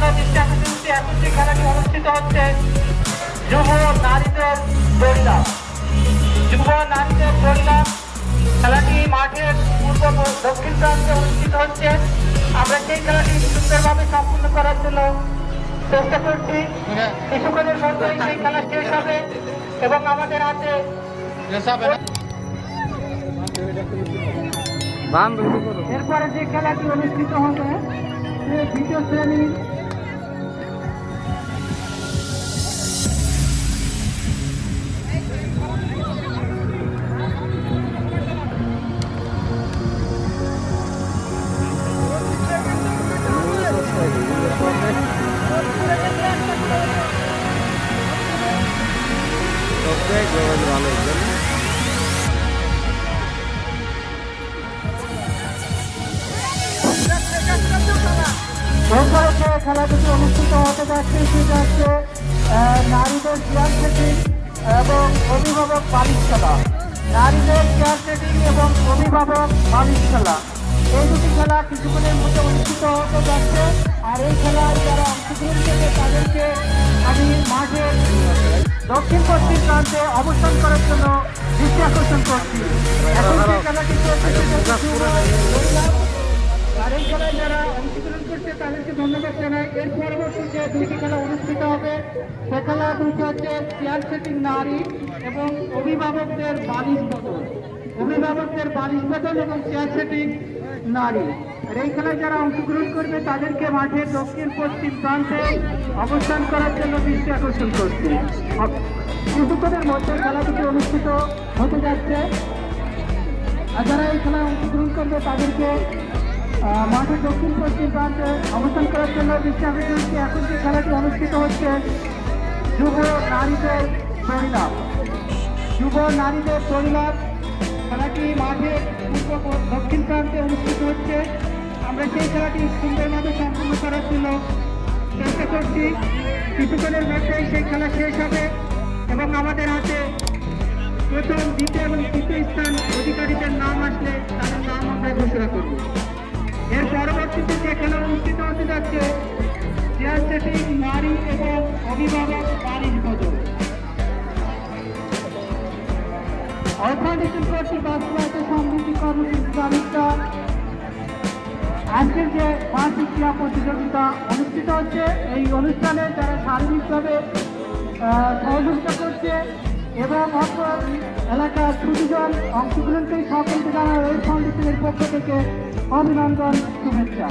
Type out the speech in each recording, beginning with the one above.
এখন যে খেলাটি অনুষ্ঠিত হচ্ছে যুব নারীদের যুব নারীদের খেলাটি মাঠের দক্ষিণ অনুষ্ঠিত হচ্ছে আমরা সেই খেলাটি সম্পূর্ণ করার জন্য চেষ্টা করছি সেই খেলা শেষ হবে। এবং আমাদের এরপরে যে খেলাটি অনুষ্ঠিত হবে দ্বিতীয় শ্রেণির সেটা হচ্ছে নারীদের চেয়ার সেটিং এবং অভিভাবক বালিশ খেলা। নারীদের চেয়ার সেটিং এবং অভিভাবক বালিশ খেলা। এই দুটি খেলা কিছুক্ষণের মধ্যে অনুষ্ঠিত হতে যাচ্ছে আর এই খেলায় যারা অংশগ্রহণ তাদেরকে আমি মাঠের দক্ষিণ পশ্চিম প্রান্তে অবস্থান করার জন্য দৃষ্টি আকর্ষণ করছি। এখন খেলাটি করছে তাদেরকে ধন্যবাদ জানাই। এর পরবর্তী যে দুটি খেলা অনুষ্ঠিত হবে। সে খেলা দুটি হচ্ছে চেয়ার সেটিং নারী এবং অভিভাবকদের বালিশ বদল। অভিভাবকদের বালিশ বদল এবং চেয়ার সেটিং নারী। আর এই খেলায় যারা অংশগ্রহণ করবে, তাদেরকে মাঠের দক্ষিণ, পশ্চিম প্রান্তে অবস্থান করার জন্য দৃষ্টি আকর্ষণ করছি। কিছুক্ষণের মধ্যে খেলা দুটি অনুষ্ঠিত হতে যাচ্ছে। আর যারা এই খেলায় অংশগ্রহণ করবে, তাদেরকে মাঠের দক্ষিণ পশ্চিম প্রান্তে অবস্থান করার জন্য দৃষ্টি এখন যে খেলাটি অনুষ্ঠিত হচ্ছে, যুব নারীদের পরিলাভ যুব নারীদের পরিলাভ খেলাটি পূর্ব দক্ষিণ প্রান্তে অনুষ্ঠিত হচ্ছে। আমরা সেই খেলাটি সুন্দরভাবে সম্পূর্ণ করার জন্য চেষ্টা করছি। কিছুক্ষণের মধ্যেই সেই খেলা শেষ হবে এবং আমাদের হাতে প্রথম, দ্বিতীয় এবং তৃতীয় স্থান অধিকারীদের নাম আসলে তাদের নাম আমরা ঘোষণা করব। এর পরবর্তীতে যে অনুষ্ঠিত হতে যাচ্ছে চেয়ার সেটিং নারী এবং অভিভাবক বালিশ বদল অর্থনীতি কর্তৃক বাস্তবায়িত সমৃদ্ধি কর্মসূচি আজকের যে বার্ষিক ক্রীড়া প্রতিযোগিতা অনুষ্ঠিত হচ্ছে, এই অনুষ্ঠানে যারা শারীরিকভাবে সহযোগিতা করছে এবং অপর এলাকার প্রতিজন অংশগ্রহণকারী সকলকে জানা এই ফাউন্ডেশনের পক্ষ থেকে অভিনন্দন, শুভেচ্ছা।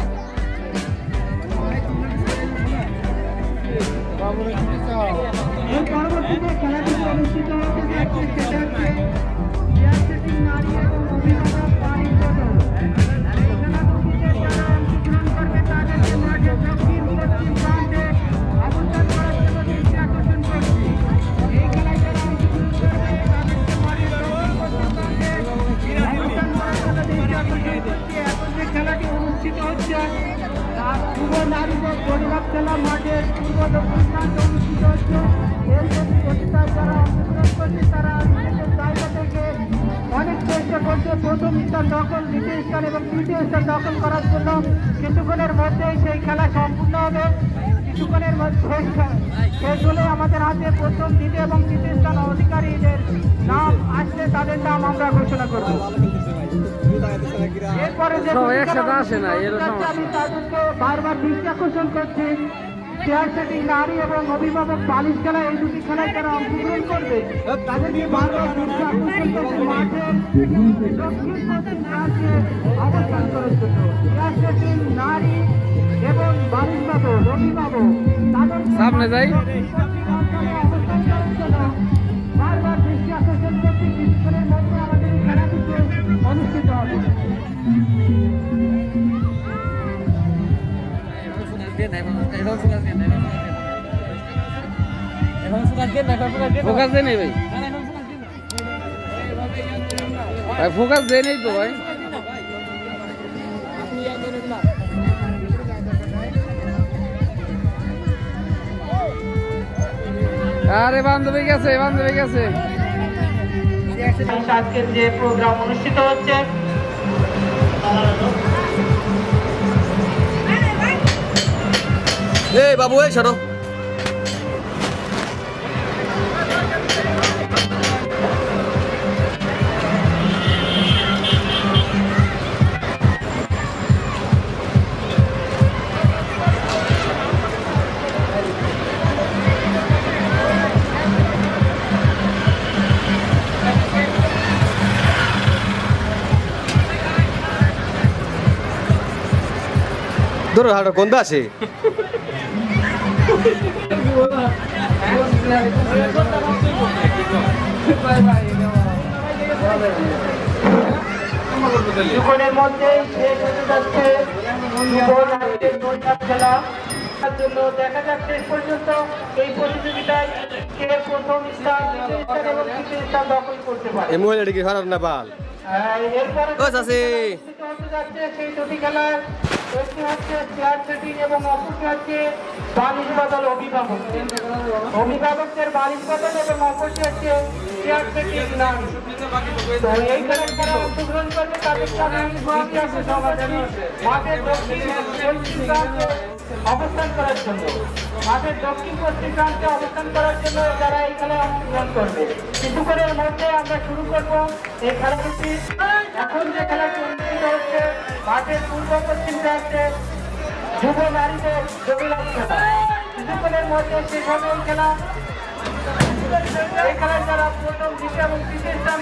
এর পরবর্তীতে খেলাটি অনুষ্ঠিত নারী এবং অভিভাবক তার নারীদের পরিবার খেলা মাঠের পূর্ব দক্ষিণ প্রান্তে অনুষ্ঠিত হচ্ছে। এর প্রতিযোগিতায় যারা অংশগ্রহণ করছে, তারা নিজেদের জায়গা থেকে অনেক চেষ্টা করছে। প্রথম স্থান দখল, দ্বিতীয় স্থান এবং তৃতীয় স্থান দখল করার জন্য কিছুক্ষণের মধ্যেই সেই খেলা সম্পূর্ণ হবে। কিছুক্ষণের মধ্যে শেষ হলে আমাদের হাতে প্রথম, দ্বিতীয় এবং তৃতীয় স্থান অধিকারীদের নাম আসলে তাদের নাম আমরা ঘোষণা করব। যে একসাথে আসে না, আমি তাদেরকে বারবার দৃষ্টি আকর্ষণ করছি। চেয়ার সেটিং নারী এবং অভিভাবক বালিশ খেলা এই দুটি খেলায় যারা অংশগ্রহণ করবে। তাদেরকে বারবার দৃষ্টি আকর্ষণ মাঠের দক্ষিণ পশ্চিম প্রান্তে অবস্থান করার জন্য। চেয়ার সেটিং নারী এবং বালিশ বাবক অভিভাবক সামনে যাই। বারবার করছি ফোকাস দেয় ভাই। ভাই, ফোকাস দেয় নেই তো ভাই। আরে, বান্ধবী গেছে বান্ধবী গেছে। আজকের যে প্রোগ্রাম অনুষ্ঠিত হচ্ছে এই বাবু এই সরো। ধরো হাঁটো কোনটা আছে কিছুক্ষণের মধ্যেই শেষ হতে যাচ্ছে যুব নারীদের দৌড়ঝাঁপ খেলা তার জন্য দেখা যাক শেষ পর্যন্ত এই প্রতিযোগিতায় কে প্রথম স্থান স্থান এবং তৃতীয় স্থান দখল করতে পারে। এই মহিলাটি কি খারাপ না বাল। এরপরে সেই দুটি খেলার একটি হচ্ছে চেয়ার সেটিং এবং অপরটি হচ্ছে বালিশ বদল অভিভাবক। অভিভাবকদের বালিশ বদল এবং অপরটি হচ্ছে চেয়ার সেটিং নাম এই খেলায় অংশগ্রহণ করবে তাদের মাঠের অবস্থান করার জন্য। মাঠের দক্ষিণ পশ্চিম প্রান্তে অবস্থান করার জন্য যারা এই খেলায় অংশগ্রহণ করবে। কিছুক্ষণের মধ্যে আমরা শুরু করব। এই খেলাটি পূর্ব পশ্চিম প্রান্তে যুব নারীদের জমিলাভ খেলা কিছুক্ষণের মধ্যে শেষ হবে খেলা এই খেলায় যারা প্রথম দ্বিতীয় এবং তৃতীয় স্থান